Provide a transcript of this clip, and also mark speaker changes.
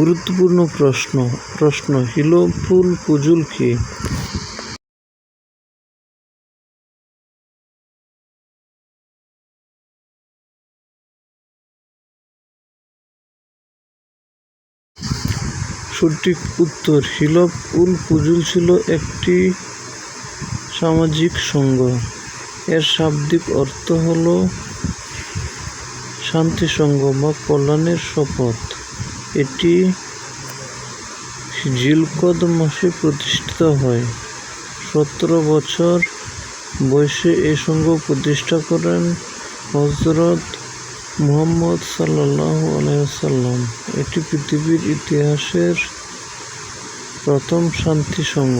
Speaker 1: গুরুত্বপূর্ণ প্রশ্ন। প্রশ্ন হিলোফুল ফুজুল কি? সঠিক উত্তর হিলফ উল ফুজুল ছিল একটি সামাজিক সংঘ এর শাব্দিক অর্থ হল শান্তি সংঘ বা কল্যাণের শপথ। এটি জিলকদ মাসে প্রতিষ্ঠিত হয়। সতেরো বছর বয়সে এ সংঘ প্রতিষ্ঠা করেন হজরত মুহাম্মদ সাল্লাহ আলাইসাল্লাম এটি পৃথিবীর ইতিহাসের প্রথম শান্তি সংঘ।